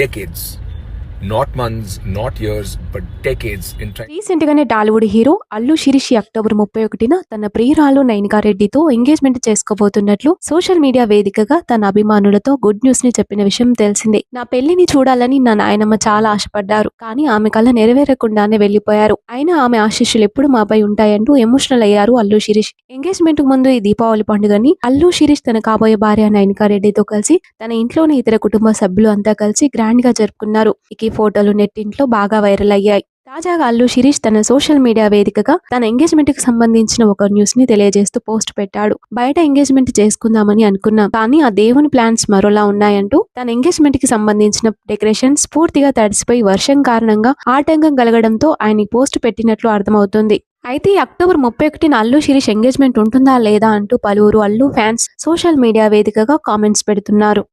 decades. Not months not years but decades in recent గానే Tollywood hero Allu Sirish October ముప్పై ఒకటిన తన ప్రియురాలు నైనికా రెడ్డితో ఎంగేజ్మెంట్ చేసుకోబోతున్నట్లు సోషల్ మీడియా వేదికగా తన అభిమానులతో గుడ్ న్యూస్ని చెప్పిన విషయం తెలిసిందే. నా పెళ్ళిని చూడాలని నా నాయనమ్మ చాలా ఆశపడ్డారు. కానీ ఆమె కళ్ళ నెరవేరకుండానే వెళ్ళిపోయారు అయినా ఆమె ఆశీస్సులు ఎప్పుడు మాపై ఉంటాయంటూ ఎమోషనల్ అయ్యారు అల్లు శిరీష్ ఎంగేజ్మెంట్కు ముందు ఈ దీపావళి పండుగని అల్లు శిరీష్ తన కాబోయే భార్య నైనికా రెడ్డితో కలిసి తన ఇంట్లోని ఇతర కుటుంబ సభ్యులు అంతా కలిసి గ్రాండ్గా జరుపుకున్నారు. ఇక ఫోటోలు నెట్టింట్లో బాగా వైరల్ అయ్యాయి. తాజాగా అల్లు శిరీష్ తన సోషల్ మీడియా వేదికగా తన ఎంగేజ్మెంట్కి సంబంధించిన ఒక న్యూస్ని తెలియజేస్తూ పోస్ట్ పెట్టాడు. బయట ఎంగేజ్మెంట్ చేసుకుందామని అనుకున్నాం కానీ ఆ దేవుని ప్లాన్స్ మరోలా ఉన్నాయంటూ తన ఎంగేజ్మెంట్కి సంబంధించిన డెకరేషన్స్ పూర్తిగా తడిసిపోయి వర్షం కారణంగా ఆటంకం కలగడంతో ఆయన పోస్ట్ పెట్టినట్లు అర్థమవుతుంది. అయితే అక్టోబర్ ముప్పై ఒకటిన అల్లు శిరీష్ ఎంగేజ్మెంట్ ఉంటుందా లేదా అంటూ పలువురు అల్లు ఫ్యాన్స్ సోషల్ మీడియా వేదికగా కామెంట్స్ పెడుతున్నారు.